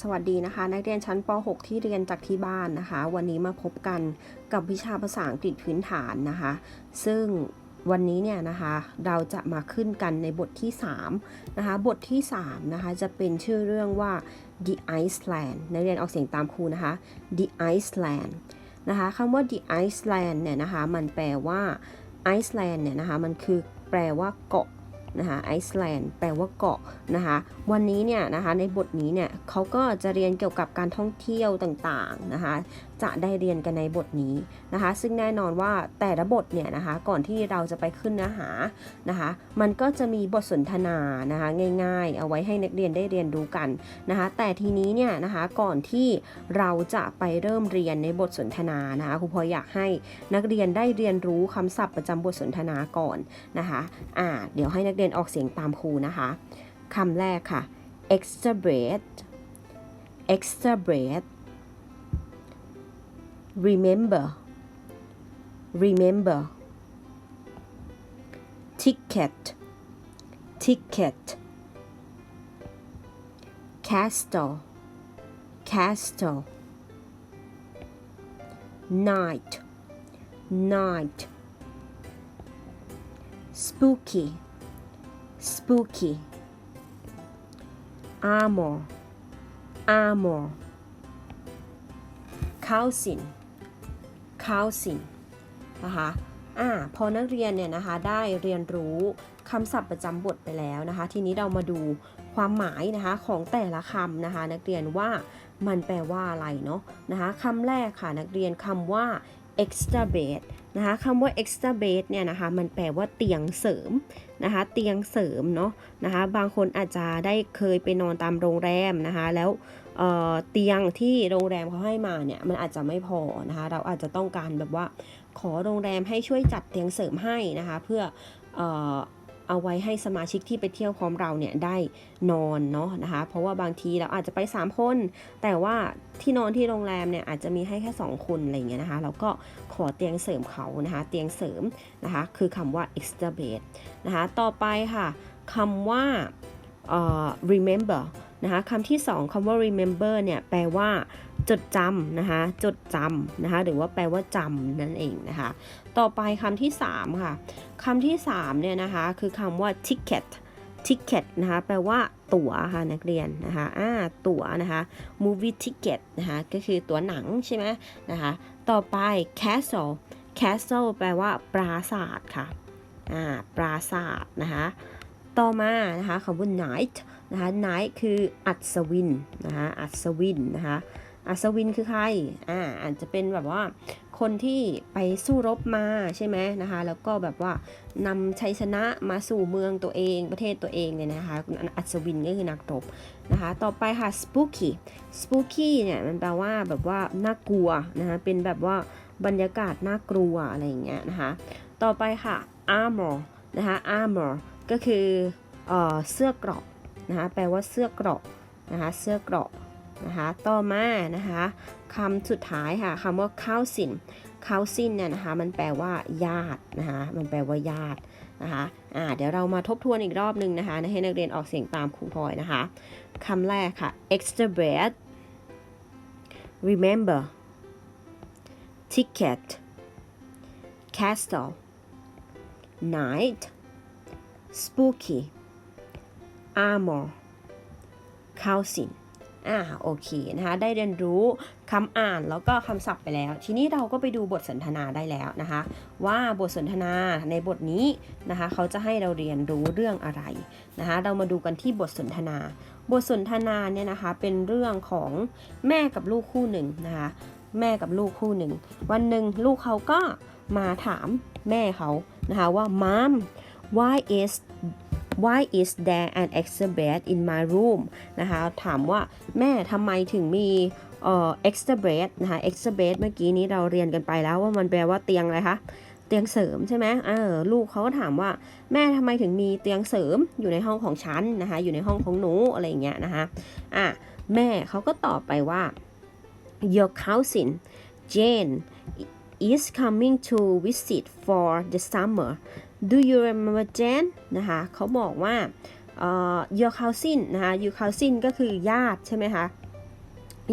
สวัสดีนะคะ นักเรียนชั้นป .6 ที่เรียนจากที่บ้านนะคะ วันนี้มาพบกันกับวิชาภาษาอังกฤษพื้นฐานนะคะ ซึ่งวันนี้เนี่ยนะคะเราจะมาขึ้นกันในบทที่3นะคะบทที่3นะคะจะเป็นชื่อเรื่องว่า the Iceland นักเรียนออกเสียงตามครูนะคะ the Iceland นะคะคำว่า the Iceland เนี่ยนะคะมันแปลว่า Iceland เนี่ยนะคะมันคือแปลว่าเกาะ นะคะไอซ์แลนด์แปลว่าเกาะนะคะวันนี้เนี่ยนะคะในบทนี้เนี่ยเขาก็จะเรียนเกี่ยวกับการท่องเที่ยวต่างๆนะคะจะได้เรียนกันในบทนี้นะคะ ซึ่งแน่นอนว่าแต่ละบทเนี่ยนะคะ ก่อนที่เราจะไปขึ้นเนื้อหานะคะ มันก็จะมีบทสนทนานะคะง่ายๆ เอาไว้ให้นักเรียนได้เรียนรู้กันนะคะ แต่ทีนี้เนี่ยนะคะก่อนที่เราจะไปเริ่มเรียนในบทสนทนานะคะครูพอยอยากให้นักเรียนได้เรียนรู้คำศัพท์ประจำบทสนทนาก่อนนะคะอ่าเดี๋ยวให้นักเรียนออกเสียงตามครูนะคะคำแรกค่ะ extra bread extra bread remember. Remember. Ticket. Ticket. Castle. Castle. Night. Night. Spooky. Spooky. Armor. Armor. Cousin cousin นะคะอ่าพอนักเรียนเนี่ยนะคะได้เรียนรู้คำศัพท์ประจำบทไปแล้วนะคะ ทีนี้เรามาดูความหมายนะคะของแต่ละคำนะคะ นักเรียนว่ามันแปลว่าอะไรเนาะนะคะคำแรกค่ะนักเรียนคำว่า extra bed นะคะคำว่า extra bed เนี่ยนะคะมันแปลว่าเตียงเสริมนะคะ เตียงเสริมเนาะนะคะ บางคนอาจจะได้เคยไปนอนตามโรงแรมนะคะ แล้ว เตียงที่โรงแรมเขาให้มาเนี่ยมันอาจจะไม่พอนะคะ เราอาจจะต้องการแบบว่าขอโรงแรมให้ช่วยจัดเตียงเสริมให้นะคะ เพื่อเอาไว้ให้สมาชิกที่ไปเที่ยวพร้อมเราเนี่ยได้นอนเนาะนะคะ เพราะว่าบางทีเราอาจจะไป 3 คน แต่ว่าที่นอนที่โรงแรมเนี่ยอาจจะมีให้แค่ 2 คนอะไรอย่างเงี้ยนะคะเราก็ขอเตียงเสริมเขานะคะ เตียงเสริมนะคะ คือคำว่า extra bed นะคะ ต่อไปค่ะคำว่า remember นะคะคำที่สองคำว่า remember เนี่ยแปลว่าจดจำนะคะจดจำนะคะหรือว่าแปลว่าจำนั่นเองนะคะต่อไปคำที่ 3 ค่ะคำที่3เนี่ยนะคะคือคำว่า ticket ticket นะคะแปลว่าตั๋วค่ะนักเรียนนะคะอ่าตั๋วนะคะ movie ticket นะคะก็คือตั๋วหนังใช่ไหมนะคะต่อไป castle castle แปลว่าปราสาทค่ะอ่าปราสาทนะคะ ต่อมานะคะคำว่า night นะคะ night คืออัศวินนะคะอัศวินนะคะอัศวินคือใคร อ่า อาจจะเป็นแบบว่าคนที่ไปสู้รบมาใช่ไหมนะคะ แล้วก็แบบว่านำชัยชนะมาสู่เมืองตัวเองประเทศตัวเองเนี่ยนะคะ อัศวินก็คือนักรบนะคะ ต่อไปค่ะ spooky spooky เนี่ยมันแปลว่าแบบว่าน่ากลัวนะคะ เป็นแบบว่าบรรยากาศน่ากลัวอะไรอย่างเงี้ยนะคะ ต่อไปค่ะ armor นะคะ armor ก็คือเออเสื้อเกราะนะคะแปลว่าเสื้อเกราะนะคะเสื้อเกราะนะคะต่อมานะคะคำสุดท้ายค่ะคำว่า cousin cousin เนี่ยนะคะมันแปลว่าญาตินะคะมันแปลว่าญาตินะคะอ่าเดี๋ยวเรามาทบทวนอีกรอบหนึ่งนะคะให้นักเรียนออกเสียงตามครูพลอยนะคะคำแรกค่ะ extra bread remember ticket castle night spooky armor cousin อ่าโอเคนะคะ ได้เรียนรู้คำอ่านแล้วก็คำศัพท์ไปแล้ว ทีนี้เราก็ไปดูบทสนทนาได้แล้วนะคะ ว่าบทสนทนาในบทนี้นะคะ เขาจะให้เราเรียนรู้เรื่องอะไรนะคะ เรามาดูกันที่บทสนทนา บทสนทนาเนี่ยนะคะ เป็นเรื่องของแม่กับลูกคู่หนึ่งนะคะ แม่กับลูกคู่หนึ่ง วันหนึ่งลูกเขาก็มาถามแม่เขานะคะว่า mom why is why is there an extra bed in my room นะคะ ถามว่าแม่ทำไมถึงมีเอ่อ extra bed นะคะ extra bed เมื่อกี้นี้เราเรียนกันไปแล้วว่ามันแปลว่าเตียงอะไรคะ เตียงเสริมใช่ไหมเออลูกเขาก็ถามว่าแม่ทำไมถึงมีเตียงเสริมอยู่ในห้องของฉันนะคะ อยู่ในห้องของหนูอะไรอย่างเงี้ยนะคะ อะแม่เขาก็ตอบไปว่า your cousin Jane is coming to visit for the summer do you remember Jane นะคะเขาบอกว่า your cousin นะคะ your cousin ก็คือญาติใช่ไหมคะ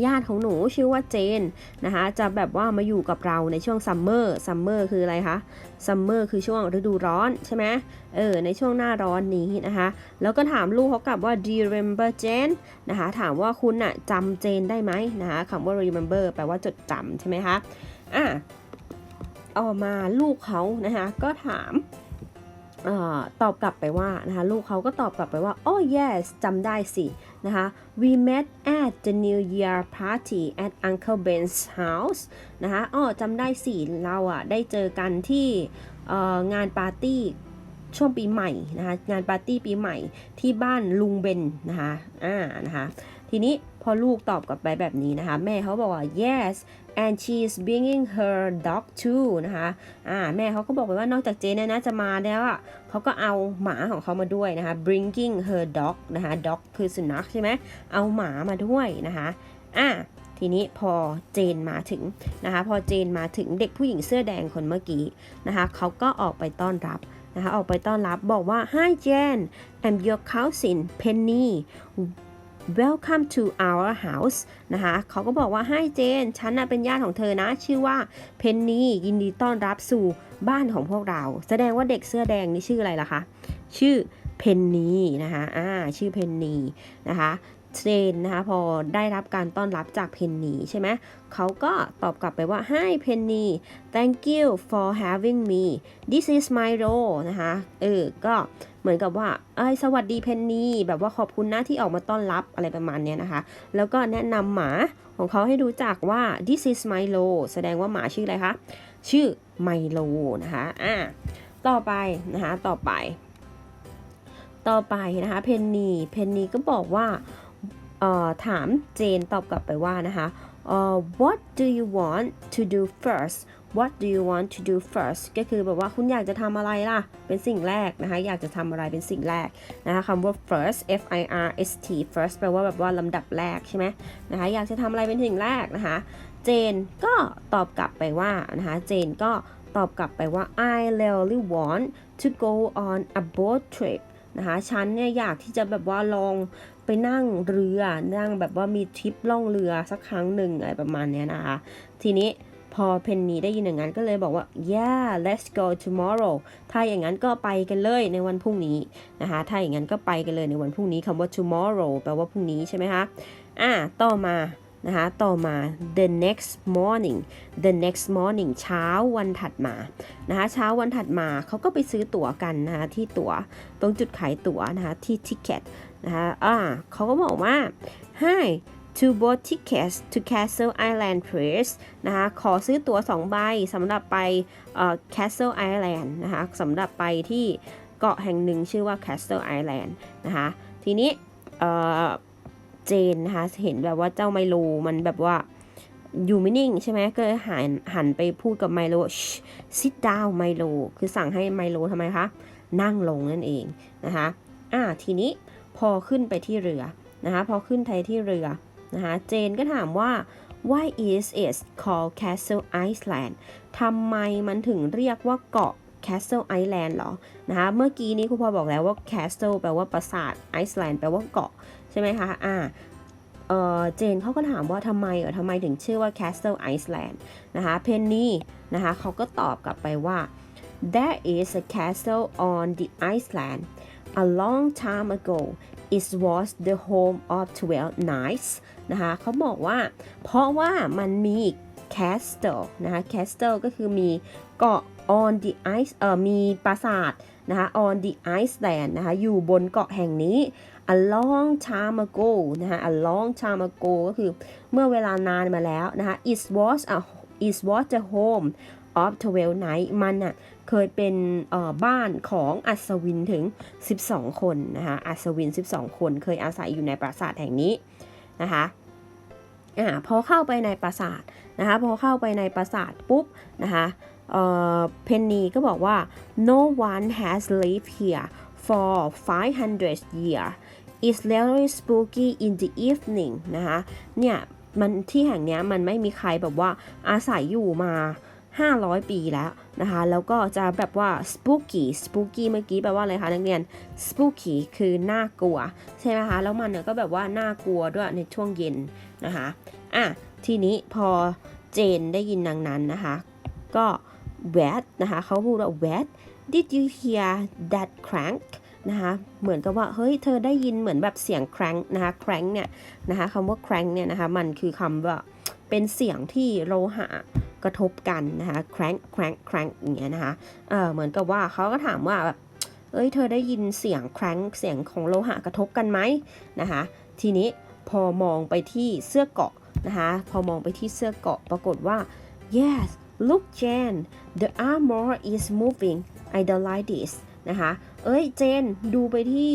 ญาติของหนูชื่อว่าเจนนะคะจะแบบว่ามาอยู่กับเราในช่วงซัมเมอร์ซัมเมอร์คืออะไรคะซัมเมอร์คือช่วงฤดูร้อนใช่ไหมเออในช่วงหน้าร้อนนี้นะคะแล้วก็ถามลูกเขากลับว่า do you remember Jane นะคะถามว่าคุณอะจำเจนได้ไหมนะคะคำว่า remember แปลว่าจดจำใช่ไหมคะอะต่อมาลูกเขานะคะก็ถาม ตอบกลับไปว่านะคะลูกเขาก็ตอบกลับไปว่า oh yes จำได้สินะคะ we met at the New Year party at Uncle Ben's house นะคะอ๋อจำได้สิเราอะได้เจอกันที่งานปาร์ตี้ช่วงปีใหม่นะคะงานปาร์ตี้ปีใหม่ที่บ้านลุงเบนนะคะอ่านะคะ ทีนี้พอลูกตอบกลับไปแบบนี้นะคะ แม่เขาบอกว่า yes and she's bringing her dog too นะคะอ่าแม่เขาก็บอกไปว่านอกจากเจนเนี่ยนะจะมาแล้วอะเขาก็เอาหมาของเขามาด้วยนะคะ bringing her dog นะคะ dog คือสุนัขใช่ไหมเอาหมามาด้วยนะคะอ่าทีนี้พอเจนมาถึงนะคะ พอเจนมาถึงเด็กผู้หญิงเสื้อแดงคนเมื่อกี้นะคะเขาก็ออกไปต้อนรับนะคะ ออกไปต้อนรับบอกว่า hi Jen I'm your cousin Penny welcome to our house นะคะเขาก็บอกว่า hi Jane ฉันนะเป็นญาติของเธอนะ ชื่อว่าเพนนียินดีต้อนรับสู่บ้านของพวกเรา แสดงว่าเด็กเสื้อแดงนี่ชื่ออะไรล่ะคะ ชื่อเพนนีนะคะอ่าชื่อเพนนีนะคะ เจนนะคะพอได้รับการต้อนรับจากเพนนีใช่ไหมเขาก็ตอบกลับไปว่า hi Penny thank you for having me this is my role นะคะเออก็เหมือนกับว่าเอ้ยสวัสดีเพนนีแบบว่าขอบคุณนะที่ออกมาต้อนรับอะไรประมาณเนี้ยนะคะ แล้วก็แนะนำหมาของเขาให้รู้จักว่า this is Milo แสดงว่าหมาชื่ออะไรคะ ชื่อไมโลนะคะอะต่อไปนะคะต่อไป ต่อไปนะคะเพนนีเพนนีก็บอกว่า ถามเจนตอบกลับไปว่านะคะ what do you want to do first what do you want to do first ก็คือแบบว่าคุณอยากจะทำอะไรล่ะ เป็นสิ่งแรกนะคะ อยากจะทำอะไรเป็นสิ่งแรกนะคะคำว่า first f i r s t first แปลว่าแบบว่าลำดับแรกใช่ไหมนะคะ อยากจะทำอะไรเป็นสิ่งแรกนะคะ เจนก็ตอบกลับไปว่านะคะ เจนก็ตอบกลับไปว่า I really want to go on a boat trip นะคะ ฉันเนี่ยอยากที่จะแบบว่าลอง ไปนั่งเรือนั่งแบบว่ามีทริปล่องเรือสักครั้งหนึ่งอะไรประมาณเนี้ยนะคะ ทีนี้พอเพนนีได้ยินอย่างนั้นก็เลยบอกว่า yeah let's go tomorrow ถ้าอย่างนั้นก็ไปกันเลยในวันพรุ่งนี้นะคะ ถ้าอย่างนั้นก็ไปกันเลยในวันพรุ่งนี้คำว่า tomorrow แปลว่าพรุ่งนี้ใช่ไหมคะ อะต่อมา นะคะ ต่อมา the next morning the next morning เช้าวันถัดมา นะคะ เช้าวันถัดมาเขาก็ไปซื้อตั๋วกันนะคะที่ตั๋ว ตรงจุดขายตั๋วนะคะที่ ticket นะคะอ่าเขาก็บอกว่า hi to both tickets to Castle Island please นะคะขอซื้อตั๋ว2ใบสำหรับไปเอ่อ Castle Island นะคะสำหรับไปที่เกาะแห่งหนึ่งชื่อว่า Castle Island นะคะทีนี้เอ่อเจนนะคะเห็นแบบว่าเจ้าไมโลมันแบบว่าอยู่ไม่นิ่งใช่ไหมก็เลยหันหันไปพูดกับไมโล sit down ไมโลคือสั่งให้ไมโลทำไมคะ นั่งลงนั่นเองนะคะอ่าทีนี้ พอขึ้นไปที่เรือนะคะพอขึ้นไปที่เรือนะคะเจนก็ถามว่า why is it called Castle Island ทำไมมันถึงเรียกว่าเกาะ Castle Island เหรอนะคะเมื่อกี้นี้ครูพอบอกแล้วว่า Castle แปลว่าปราสาท Island แปลว่าเกาะใช่ไหมคะอ่าเออเจนเขาก็ถามว่าทำไมเออทำไมถึงชื่อว่า Castle Island นะคะเพนนีนะคะเขาก็ตอบกลับไปว่า there is a castle on the island a long time ago it was the home of 12 knights นะคะเขาบอกว่า เพราะว่ามันมี castle นะคะ castle ก็คือมีเกาะ on the ice เอ่อมีปราสาทนะคะ on the island นะคะอยู่บนเกาะแห่งนี้ a long time ago นะคะ a long time ago ก็คือเมื่อเวลานานมาแล้วนะคะ it was a it was the home of 12 knights มันอะ เคยเป็นบ้านของอัศวินถึง 12 คนนะคะอัศวิน 12 คนเคยอาศัยอยู่ในปราสาทแห่งนี้นะคะอ่าพอเข้าไปในปราสาทนะคะพอเข้าไปในปราสาทปุ๊บนะคะเพนนีก็บอกว่า no one has lived here for 500 years it's very spooky in the evening นะคะเนี่ยมันที่แห่งเนี้ยมันไม่มีใครแบบว่าอาศัยอยู่มา 500 ปีแล้วนะคะ แล้วก็จะแบบว่า spooky spooky เมื่อกี้แปลว่าอะไรคะนักเรียน spooky คือน่ากลัว ใช่ไหมคะ แล้วมันเนี่ยก็แบบว่าน่ากลัวด้วยในช่วงเย็นนะคะ อะ ทีนี้พอเจนได้ยินดังนั้นนะคะ ก็ what นะคะเขาพูดว่า what did you hear that crank นะคะ เหมือนกับว่า เฮ้ย เธอได้ยินเหมือนแบบเสียง crank นะคะ crank เนี่ยนะคะคำว่า crank เนี่ยนะคะ มันคือคำว่าเป็นเสียงที่โลหะ กระทบกันนะคะ crank crank crank อย่างเงี้ยนะคะเออเหมือนกับว่าเขาก็ถามว่าแบบเอ้ยเธอได้ยินเสียง crank เสียงของโลหะกระทบกันไหมนะคะทีนี้พอมองไปที่เสื้อเกาะนะคะพอมองไปที่เสื้อเกาะปรากฏว่า yes look Jen the armor is moving I don't like this นะคะ เอ้ย เจน ดูไปที่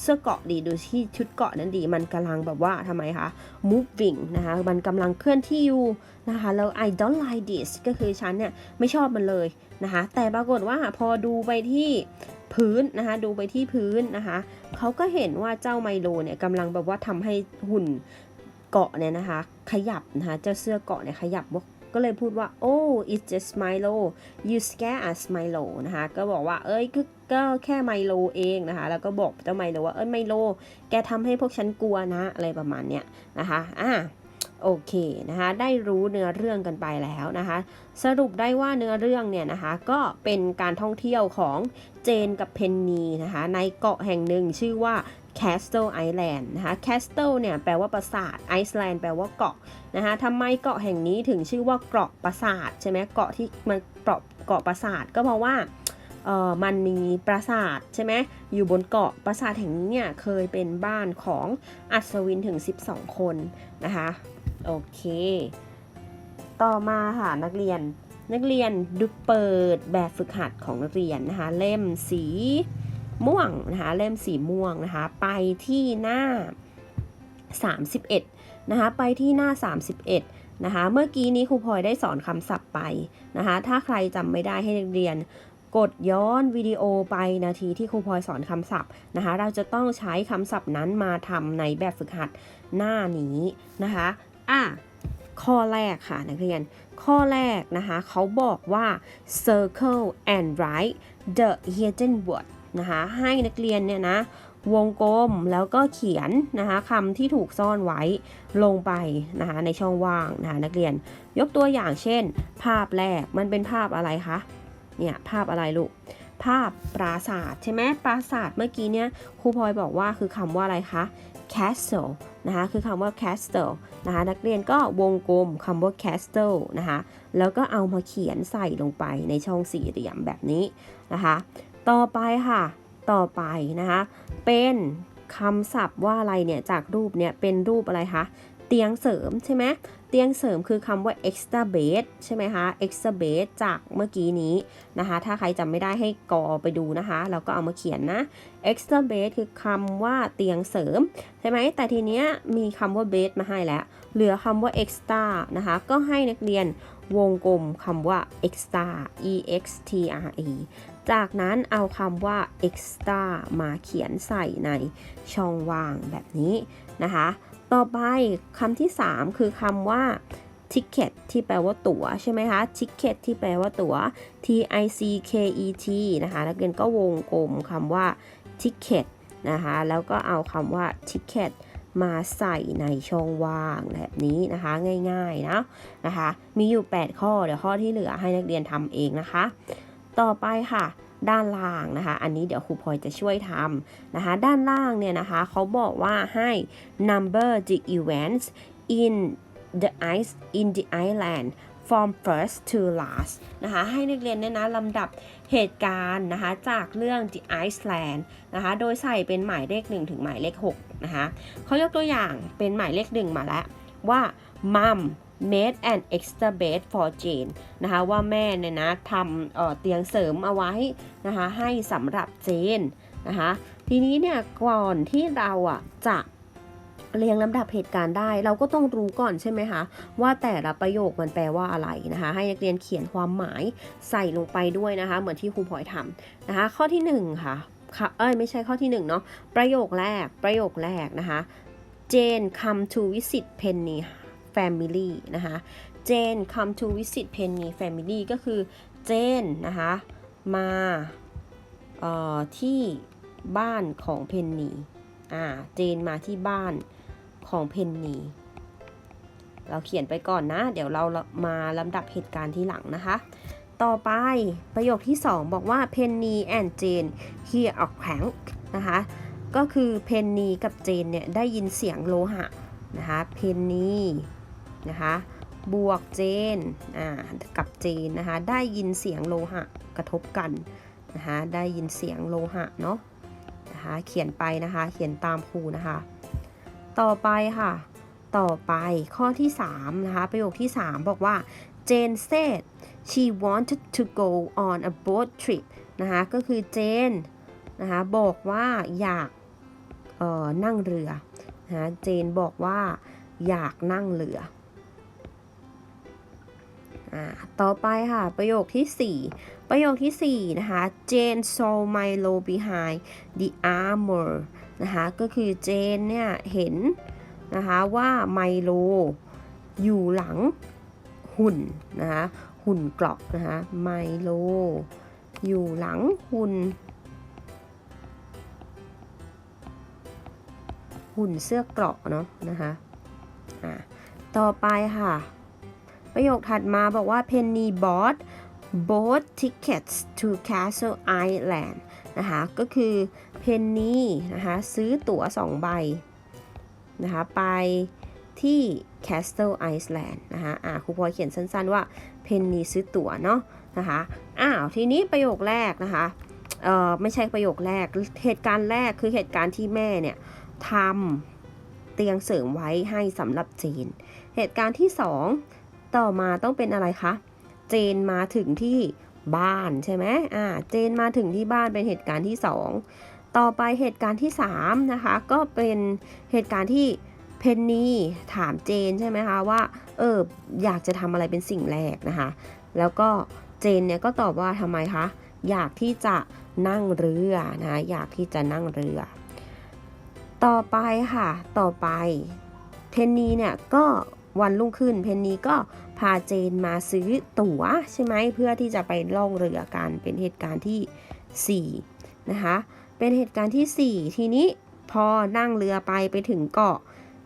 เสื้อเกาะดีดูที่ชุดเกาะนั้นดี มันกำลังแบบว่าทำไมคะ moving นะคะ มันกำลังเคลื่อนที่อยู่นะคะ แล้ว I don't like this ก็คือฉันเนี่ยไม่ชอบมันเลยนะคะ แต่ปรากฏว่าพอดูไปที่พื้นนะคะ ดูไปที่พื้นนะคะ เขาก็เห็นว่าเจ้าไมโลเนี่ยกำลังแบบว่าทำให้หุ่นเกาะเนี่ยนะคะ ขยับนะคะ เจ้าเสื้อเกาะเนี่ยขยับก็เลยพูดว่า oh it's just Milo you scare us Milo นะคะ ก็บอกว่า เอ้ยก็ ก็แค่ไมโลเองนะคะ แล้วก็บอกเจ้าไมโลว่าเอ้ยไมโล แกทำให้พวกฉันกลัวนะ อะไรประมาณเนี้ยนะคะอะโอเคนะคะได้รู้เนื้อเรื่องกันไปแล้วนะคะ สรุปได้ว่าเนื้อเรื่องเนี่ยนะคะก็เป็นการท่องเที่ยวของเจนกับเพนนีนะคะในเกาะแห่งหนึ่งชื่อว่า Castle Island นะคะ Castle เนี่ยแปลว่าปราสาท Iceland แปลว่าเกาะนะคะทำไมเกาะแห่งนี้ถึงชื่อว่าเกาะปราสาทใช่ไหมเกาะที่มันเกาะเกาะปราสาทก็เพราะว่า เออมันมีปราสาทใช่ไหมอยู่บนเกาะปราสาทแห่งนี้เนี่ยเคยเป็นบ้านของอัศวินถึง 12 คนนะคะโอเค ต่อมาค่ะนักเรียนนักเรียนดูเปิดแบบฝึกหัดของนักเรียนนะคะเล่มสีม่วงนะคะเล่มสีม่วงนะคะไปที่หน้า 31นะคะไปที่หน้า 31นะคะเมื่อกี้นี้ครูพลอยได้สอนคำศัพท์ไปนะคะถ้าใครจำไม่ได้ให้นักเรียน กดย้อนวิดีโอไปนาทีที่ครูพลอยสอนคำศัพท์นะคะ เราจะต้องใช้คำศัพท์นั้นมาทำในแบบฝึกหัดหน้านี้นะคะอะข้อแรกค่ะนักเรียน ข้อแรกนะคะเขาบอกว่า circle and write the hidden word นะคะให้นักเรียนเนี่ยนะวงกลมแล้วก็เขียนนะคะคำที่ถูกซ่อนไว้ลงไปนะคะในช่องว่างนะคะนักเรียน ยกตัวอย่างเช่น ภาพแรกมันเป็นภาพอะไรคะ เนี่ยภาพอะไรลูก ภาพปราสาทใช่ไหมปราสาทเมื่อกี้เนี่ยครูพลอยบอกว่าคือคำว่าอะไรคะ castle นะคะคือคำว่า castle นะคะนักเรียนก็วงกลมคำว่า castle นะคะแล้วก็เอามาเขียนใส่ลงไปในช่องสี่เหลี่ยมแบบนี้นะคะต่อไปค่ะต่อไปนะคะเป็นคำศัพท์ว่าอะไรเนี่ยจากรูปเนี่ยเป็นรูปอะไรคะเตียงเสริมใช่ไหม เตียงเสริมคือคำว่า extra bed ใช่ไหมคะ extra bed จากเมื่อกี้นี้นะคะ ถ้าใครจำไม่ได้ให้กอไปดูนะคะเราก็เอามาเขียนนะ extra bed คือคำว่าเตียงเสริม ใช่ไหม แต่ทีเนี้ยมีคำว่า bed มาให้แล้ว เหลือคำว่า extra นะคะ ก็ให้นักเรียนวงกลมคำว่า extra e x t r e จากนั้นเอาคำว่า extra มาเขียนใส่ในช่องว่างแบบนี้นะคะ ต่อไปคำที่ 3 คือคำว่า ticket ที่แปลว่าตั๋วใช่ไหมคะ ticket ที่แปลว่าตั๋ว t i c k e t นะคะนักเรียนก็วงกลมคำว่า ticket นะคะ แล้วก็เอาคำว่า ticket มาใส่ในช่องว่างแบบนี้นะคะง่ายๆนะนะคะ มีอยู่ 8 ข้อเดี๋ยวข้อที่เหลือให้นักเรียนทำเองนะคะ ต่อไปค่ะ ด้านล่างนะคะ อันนี้เดี๋ยวครูพลอยจะช่วยทำนะคะ ด้านล่างเนี่ยนะคะเขาบอกว่าให้ number the events in the ice in the island from first to last นะคะ ให้นักเรียนเนี่ยนะลำดับเหตุการณ์นะคะ จากเรื่อง the Iceland นะคะ โดยใส่เป็นหมายเลข 1 ถึงหมายเลข 6 นะคะเขายกตัวอย่างเป็นหมายเลข 1 มาแล้วว่า mom made an extra bed for Jane นะคะว่าแม่เนี่ยนะทำเเตียงเสริมเอาไว้นะคะให้สำหรับเจนนะคะทีนี้เนี่ยก่อนที่เราอะจะเรียงลำดับเหตุการณ์ได้ เราก็ต้องรู้ก่อนใช่ไหมคะว่าแต่ละประโยคมันแปลว่าอะไรนะคะ ให้นักเรียนเขียนความหมายใส่ลงไปด้วยนะคะ เหมือนที่ครูพลอยทำนะคะ ข้อที่1ค่ะค่ะเอ้ยไม่ใช่ข้อที่1เนาะประโยคแรกประโยคแรกนะคะ Jane come to visit Penny family นะคะ Jane come to visit Penny family ก็คือ Jane นะคะมาที่บ้านของเพนนีอ่าเจนมาที่บ้านของเพนนีเราเขียนไปก่อนนะ เดี๋ยวเรามาลำดับเหตุการณ์ที่หลังนะคะ ต่อไปประโยคที่ 2 บอกว่า Penny and Jane hear a crank นะคะ ก็คือเพนนีกับเจนเนี่ยได้ยินเสียงโลหะนะคะเพนนี นะคะบวกเจนกับเจนนะคะได้ยินเสียงโลหะกระทบกันนะคะได้ยินเสียงโลหะเนาะนะคะเขียนไปนะคะเขียนตามครูนะคะ ต่อไปค่ะ ต่อไปข้อที่3นะคะประโยคที่ 3 บอกว่า Jane said she wanted to go on a boat trip นะคะก็คือเจนนะคะบอกว่าอยากออนั่งเรือนะเจนบอกว่าอยากนั่งเรือ ต่อไปค่ะ ประโยคที่ 4 ประโยคที่ 4 นะคะ Jane saw Milo behind the armor นะคะ ก็คือเจนเนี่ยเห็นนะคะว่าไมโลอยู่หลังหุ่นนะคะหุ่นเกราะนะคะไมโลอยู่หลังหุ่น หุ่นเสื้อเกราะเนาะนะคะอะต่อไปค่ะ ประโยคถัดมาบอกว่า Penny bought both tickets to Castle Island นะคะก็คือ Penny นะคะซื้อตั๋ว2ใบนะคะไปที่ Castle Island นะคะอ่าครูพลอยเขียนสั้นๆว่า Penny ซื้อตั๋วเนาะนะคะอ้าวทีนี้ประโยคแรกนะคะเอ่อไม่ใช่ประโยคแรกเหตุการณ์แรกคือเหตุการณ์ที่แม่เนี่ยทำเตียงเสริมไว้ให้สำหรับเจนเหตุการณ์ที่2 ต่อมาต้องเป็นอะไรคะ เจนมาถึงที่บ้านใช่ไหมอ่า เจนมาถึงที่บ้านเป็นเหตุการณ์ที่ 2 ต่อไปเหตุการณ์ที่3นะคะ ก็เป็นเหตุการณ์ที่เพนนีถามเจนใช่ไหมคะว่า เออ อยากจะทำอะไรเป็นสิ่งแรกนะคะ แล้วก็เจนเนี่ยก็ตอบว่าทำไมคะ อยากที่จะนั่งเรือนะ อยากที่จะนั่งเรือ ต่อไปค่ะ ต่อไป เพนนีเนี่ยก็วันรุ่งขึ้น เพนนีก็ พาเจนมาซื้อตั๋วใช่ไหมเพื่อที่จะไปล่องเรือกันเป็นเหตุการณ์ที่ 4 นะคะ เป็นเหตุการณ์ที่ 4 ทีนี้พอนั่งเรือไปไปถึงเกาะ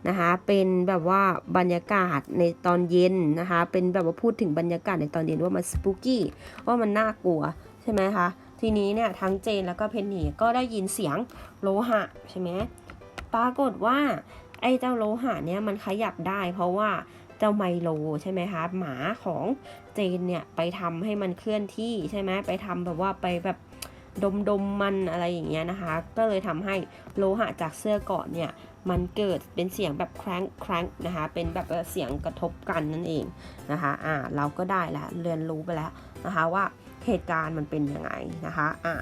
นะคะเป็นแบบว่าบรรยากาศในตอนเย็นนะคะ เป็นแบบว่าพูดถึงบรรยากาศในตอนเย็นว่ามันสปูกี้ว่ามันน่ากลัวใช่ไหมคะทีนี้เนี่ยทั้งเจนแล้วก็เพนนีก็ได้ยินเสียงโลหะใช่ไหมปรากฏว่าไอ้เจ้าโลหะเนี่ยมันขยับได้เพราะว่า เจ้าไมโลใช่ไหมคะหมาของเจนเนี่ยไปทำให้มันเคลื่อนที่ใช่ไหมไปทำแบบว่าไปแบบดมดมๆมันอะไรอย่างเงี้ยนะคะ ก็เลยทำให้โลหะจากเสื้อเกาะเนี่ยมันเกิดเป็นเสียงแบบแคร้งแคร้งนะคะ เป็นแบบเสียงกระทบกันนั่นเองนะคะ อ่า เราก็ได้ละเรียนรู้ไปแล้วนะคะว่าเหตุการณ์มันเป็นยังไงนะคะ อ่า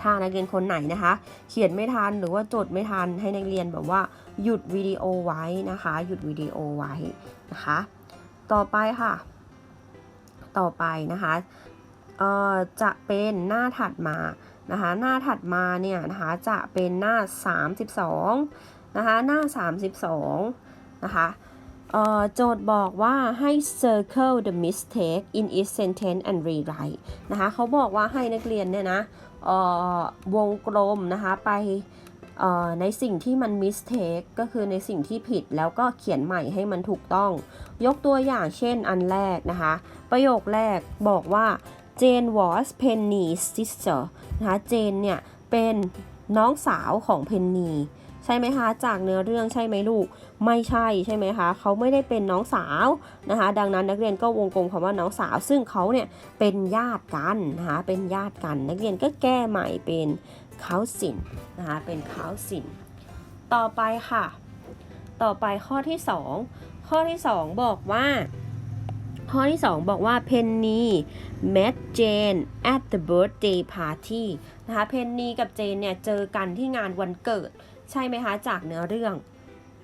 ถ้านักเรียนคนไหนนะคะ เขียนไม่ทันหรือว่าจดไม่ทันให้นักเรียนแบบว่า หยุดวิดีโอไว้นะคะ หยุดวิดีโอไว้นะคะ ต่อไปค่ะ ต่อไปนะคะจะเป็นหน้าถัดมานะคะ หน้าถัดมาเนี่ยนะคะจะเป็นหน้า 32นะคะ หน้า 32นะคะเอ่อโจทย์บอกว่าให้ circle the mistake in each sentence and rewrite นะคะเขาบอกว่าให้นักเรียนเนี่ยนะวงกลมนะคะไป ในสิ่งที่มัน mistake ก็คือในสิ่งที่ผิดแล้วก็เขียนใหม่ให้มันถูกต้อง ยกตัวอย่างเช่นอันแรกนะคะ ประโยคแรกบอกว่า Jane was Penny's sister นะคะเจนเนี่ยเป็นน้องสาวของเพนนีใช่ไหมคะจากเนื้อเรื่องใช่ไหมลูก ไม่ใช่ใช่ไหมคะเขาไม่ได้เป็นน้องสาวนะคะ ดังนั้นนักเรียนก็วงกลมคำว่าน้องสาว ซึ่งเขาเนี่ยเป็นญาติกันนะคะเป็นญาติกัน นักเรียนก็แก้ใหม่เป็น เขาสินนะคะเป็นเขาสิน ต่อไปค่ะ ต่อไปข้อที่ 2 ข้อที่ 2 บอกว่า ข้อที่ 2 บอกว่า Penny met Jane at the birthday party นะคะเพนนีกับเจนเนี่ยเจอกันที่งานวันเกิด ใช่ไหมคะ จากเนื้อเรื่อง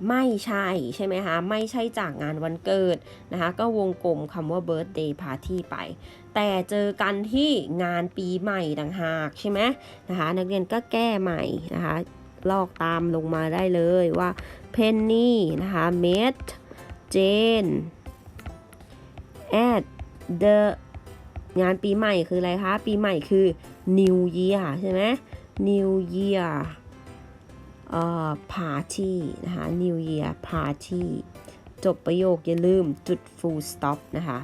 ไม่ใช่ใช่ไหมคะ ไม่ใช่จากงานวันเกิดนะคะ ก็วงกลมคำว่า birthday party ไป แต่เจอกันที่งานปีใหม่ต่างหากใช่ไหมนะคะ นักเรียนก็แก้ใหม่นะคะ ลอกตามลงมาได้เลยว่า Penny นะคะ met Jane at the งานปีใหม่คืออะไรคะ ปีใหม่คือ New Year ใช่ไหม New Year เอ่อ Party นะคะ New Year Party จบประโยคอย่าลืมจุด full stop นะคะ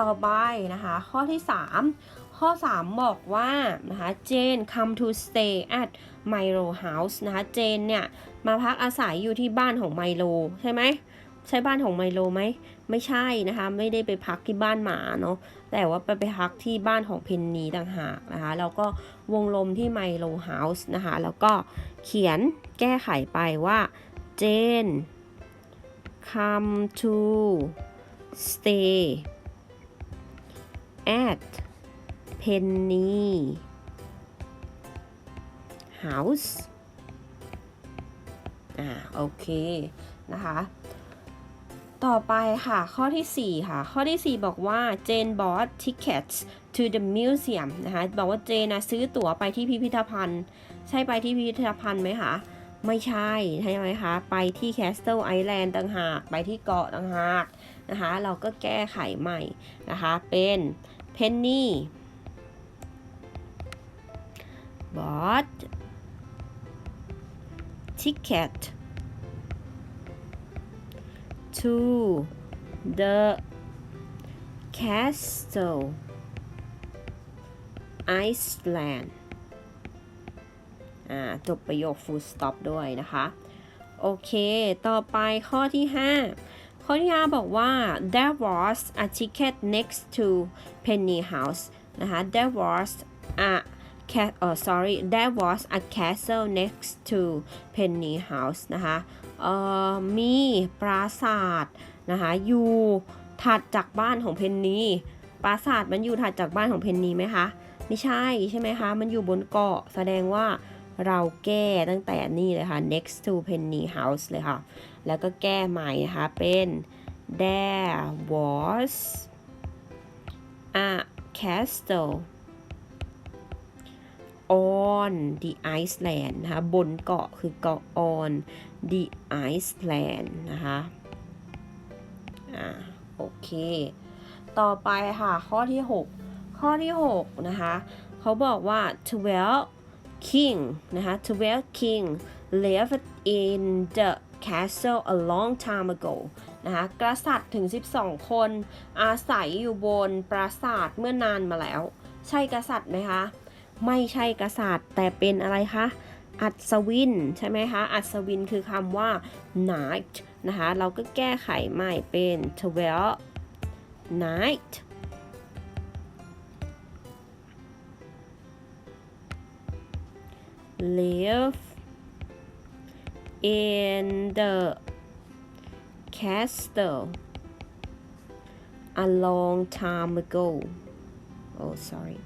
ต่อไปนะคะ ข้อที่ 3 ข้อ 3 บอกว่านะคะเจน come to stay at Milo house นะคะเจนเนี่ยมาพักอาศัยอยู่ที่บ้านของไมโลใช่ไหมใช่บ้านของไมโลไหมไม่ใช่นะคะ ไม่ได้ไปพักที่บ้านหมาเนาะแต่ว่าไปไปพักที่บ้านของเพนนีต่างหากนะคะ แล้วก็วงลมที่ไมโลเฮาส์นะคะ แล้วก็เขียนแก้ไขไปว่าเจน come to stay at Penny House อ่าโอเคนะคะ ต่อไปค่ะ ข้อที่ 4 ค่ะ ข้อที่ 4 บอกว่า Jane bought tickets to the museum นะคะ บอกว่าเจนนะซื้อตั๋วไปที่พิพิธภัณฑ์ ใช่ไปที่พิพิธภัณฑ์ไหมคะ ไม่ใช่ ใช่ไหมคะ ไปที่ Castle Island ต่างหาก ไปที่เกาะต่างหาก นะคะ เราก็แก้ไขใหม่นะคะ เป็น Penny bought ticket to the castle Iceland อ่าจบประโยค full stop ด้วยนะคะ โอเค ต่อไปข้อที่ 5 ข้อที่5บอกว่า there was a ticket next to Penny House นะคะ there was a cat oh sorry there was a castle next to Penny House นะคะเออมีปราสาทนะคะอยู่ถัดจากบ้านของเพนนีปราสาทมันอยู่ถัดจากบ้านของเพนนีไหมคะ ไม่ใช่ใช่ไหมคะ มันอยู่บนเกาะแสดงว่า เราแก้ตั้งแต่นี่เลยค่ะ next to Penny House เลยค่ะ แล้วก็แก้ใหม่นะคะเป็น there was a castle on the Iceland นะคะ บนเกาะคือเกาะ on the Iceland นะคะ อ่า โอเค ต่อไปค่ะ ข้อที่ 6 ข้อที่ 6 นะคะ เขาบอกว่า12 king นะคะ12 king lived in the castle a long time ago นะคะกษัตริย์ถึง 12 คน อาศัยอยู่บนปราสาทเมื่อนานมาแล้ว ใช่กษัตริย์ไหมคะ ไม่ใช่กษัตริย์แต่เป็นอะไรคะ อัศวิน ใช่ไหมคะ อัศวินคือคำว่า knight นะคะ เราก็แก้ไขใหม่เป็น twelve knight live in the castle a long time ago oh sorry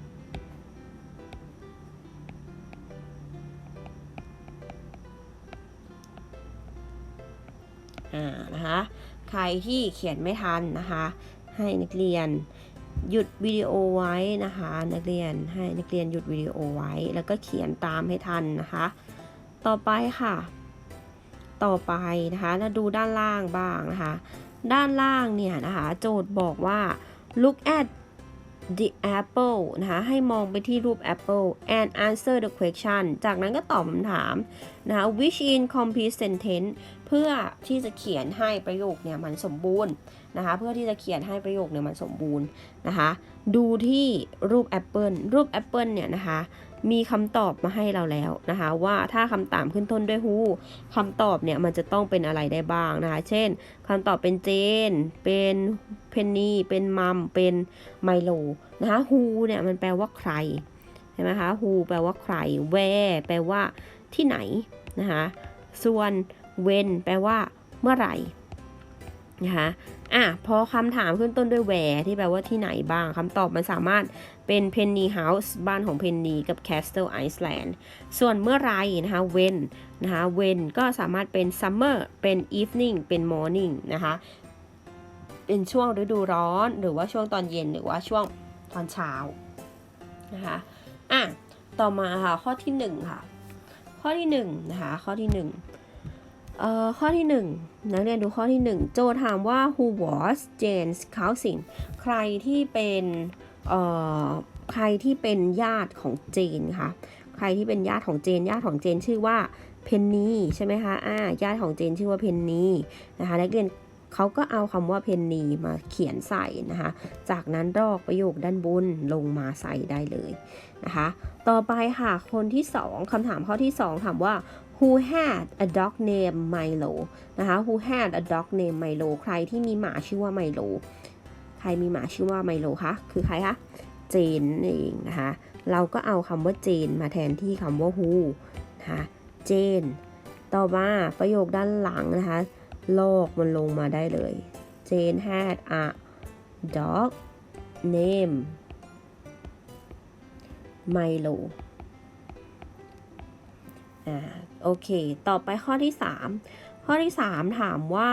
อ่านะคะ ใครที่เขียนไม่ทันนะคะ ให้นักเรียน หยุดวิดีโอไว้นะคะ นักเรียนให้นักเรียนหยุดวิดีโอไว้ แล้วก็เขียนตามให้ทันนะคะ ต่อไปค่ะ ต่อไปนะคะแล้วดูด้านล่างบ้างนะคะ ด้านล่างเนี่ยนะคะ โจทย์บอกว่า look at the apple นะคะให้มองไปที่รูป apple and answer the question จากนั้นก็ตอบคำถามนะคะ which in complete sentence เพื่อที่จะเขียนให้ประโยคเนี่ยมันสมบูรณ์นะคะเพื่อที่จะเขียนให้ประโยคเนี่ยมันสมบูรณ์นะคะดูที่รูปแอปเปิลรูปแอปเปิลเนี่ยนะคะมีคำตอบมาให้เราแล้วนะคะว่าถ้าคำตามขึ้นต้นด้วย who คำตอบเนี่ยมันจะต้องเป็นอะไรได้บ้างนะคะเช่นคำตอบเป็นเจน เป็นเพนนีเป็นมัมเป็นไมโลนะคะ who เนี่ยมันแปลว่าใครใช่ไหมคะ who แปลว่าใคร where แปลว่าที่ไหนนะคะส่วน when แปลว่าเมื่อไหร่นะคะอะพอคำถามขึ้นต้นด้วย where ที่แปลว่าที่ไหนบ้างคำตอบมันสามารถเป็น penny house บ้านของ penny กับ castle iceland ส่วนเมื่อไรนะคะ when นะคะ when ก็สามารถเป็น summer เป็น evening เป็น morning นะคะเป็นช่วงฤดูร้อนหรือว่าช่วงตอนเย็นหรือว่าช่วงตอนเช้านะคะอะต่อมาค่ะข้อที่หนึ่งค่ะข้อที่หนึ่งนะคะข้อที่หนึ่ง เอ่อข้อที่หนึ่งนักเรียนดูข้อที่หนึ่งโจถามว่า who was Jane's cousin ใครที่เป็นเอ่อใครที่เป็นญาติของเจนคะใครที่เป็นญาติของเจน ญาติของเจนชื่อว่าเพนนีใช่ไหมคะอ่าญาติของเจนชื่อว่าเพนนีนะคะนักเรียนเขาก็เอาคำว่าเพนนีมาเขียนใส่นะคะ จากนั้นรอกประโยคด้านบนลงมาใส่ได้เลยนะคะ ต่อไปค่ะ คนที่ 2คำถามข้อที่ 2 ถามว่า who had a dog named Milo นะคะ who had a dog named Milo ใครที่มีหมาชื่อว่าไมโล ใครมีหมาชื่อว่าไมโลคะ คือใครคะ เจนเองนะคะ เราก็เอาคำว่าเจนมาแทนที่คำว่า who นะคะเจน ต่อมาประโยคด้านหลังนะคะลอกมันลงมาได้เลย เจน had a dog name Milo อ่าโอเค ต่อไปข้อที่ 3 ข้อที่ 3 ถามว่า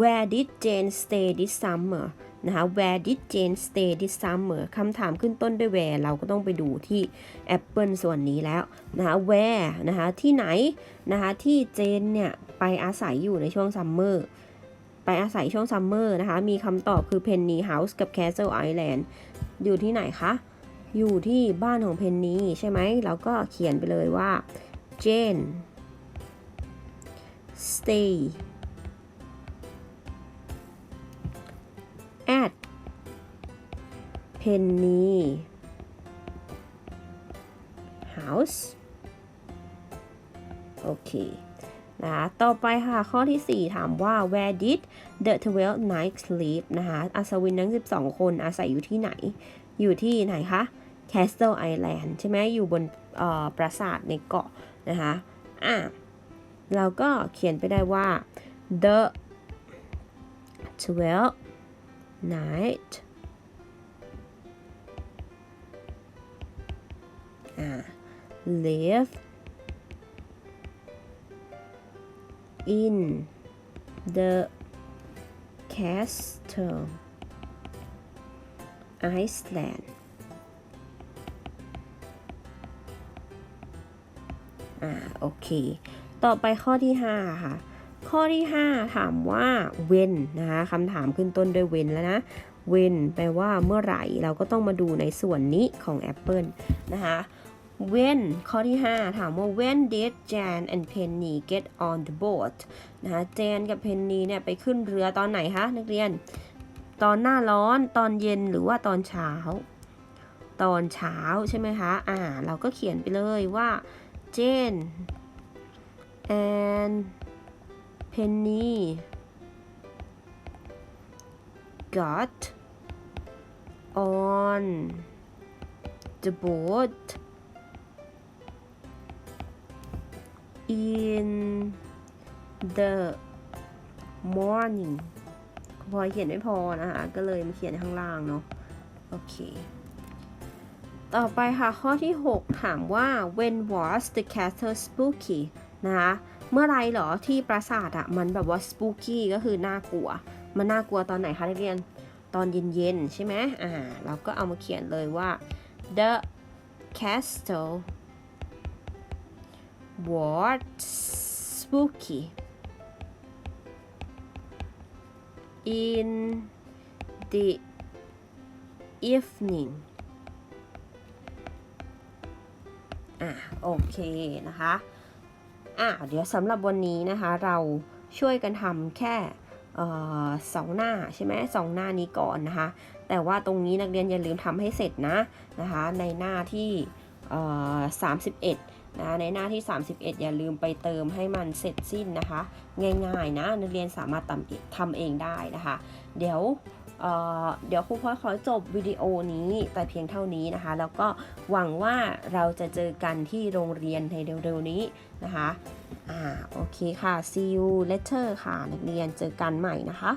where did Jane stay this summer นะคะ where did Jane stay this summer คำถามขึ้นต้นด้วย where เราก็ต้องไปดูที่ Apple ส่วนนี้แล้วนะคะ where นะคะที่ไหนนะคะที่เจนเนี่ย ไปอาศัยอยู่ในช่วงซัมเมอร์ไปอาศัยช่วงซัมเมอร์นะคะ มีคำตอบคือ Penny House กับ Castle Island อยู่ที่ไหนคะ อยู่ที่บ้านของเพนนีใช่ไหมเราก็เขียนไปเลยว่า Jane stay at Penny House โอเคนะคะต่อไปค่ะ ข้อที่ 4 ถามว่า where did the 12 nights live นะคะอัศวินทั้ง 12 คนอาศัยอยู่ที่ไหน อยู่ที่ไหนคะ Castle Island ใช่ไหมอยู่บนปราสาทในเกาะนะคะอะเราก็เขียนไปได้ว่า the 12 night อ่า live in the castle Iceland อ่าโอเค ต่อไปข้อที่ 5 ค่ะ ข้อที่ 5 ถามว่า when นะคะคำถามขึ้นต้นด้วย when แล้วนะ when แปลว่าเมื่อไหร่เราก็ต้องมาดูในส่วนนี้ของ Apple นะคะ when ข้อที่ 5 ถามว่า when did Jan and Penny get on the boat นะคะเจนกับเพนนีเนี่ยไปขึ้นเรือตอนไหนคะนักเรียน ตอนหน้าร้อน ตอนเย็นหรือว่าตอนเช้า ตอนเช้าใช่ไหมคะ อ่า เราก็เขียนไปเลยว่า Jane and Penny got on the boat in the morning พอเขียนไม่พอนะคะ ก็เลยมาเขียนข้างล่างเนาะ โอเค ต่อไปค่ะข้อที่ 6 ถามว่า when was the castle spooky นะคะเมื่อไรเหรอที่ปราสาทอะมันแบบว่า spooky ก็คือน่ากลัว มันน่ากลัวตอนไหนคะนักเรียนตอนเย็นๆใช่ไหมอ่าเราก็เอามาเขียนเลยว่า the castle was spooky in the evening อะโอเคนะคะอะเดี๋ยวสำหรับวันนี้นะคะเราช่วยกันทำแค่สองหน้าใช่ไหมสองหน้านี้ก่อนนะคะ แต่ว่าตรงนี้นักเรียนอย่าลืมทำให้เสร็จนะนะคะในหน้าที่เอ่อ31 นะในหน้าที่ 31 อย่าลืมไปเติมให้มันเสร็จสิ้นนะคะ ง่ายๆนะนักเรียนสามารถทำทำเองได้นะคะ เดี๋ยวเเดี๋ยวครูพลอยขอจบวิดีโอนี้แต่เพียงเท่านี้นะคะ แล้วก็หวังว่าเราจะเจอกันที่โรงเรียนในเร็วๆนี้นะคะอ่าโอเคค่ะ see you later ค่ะ นักเรียนเจอกันใหม่นะคะ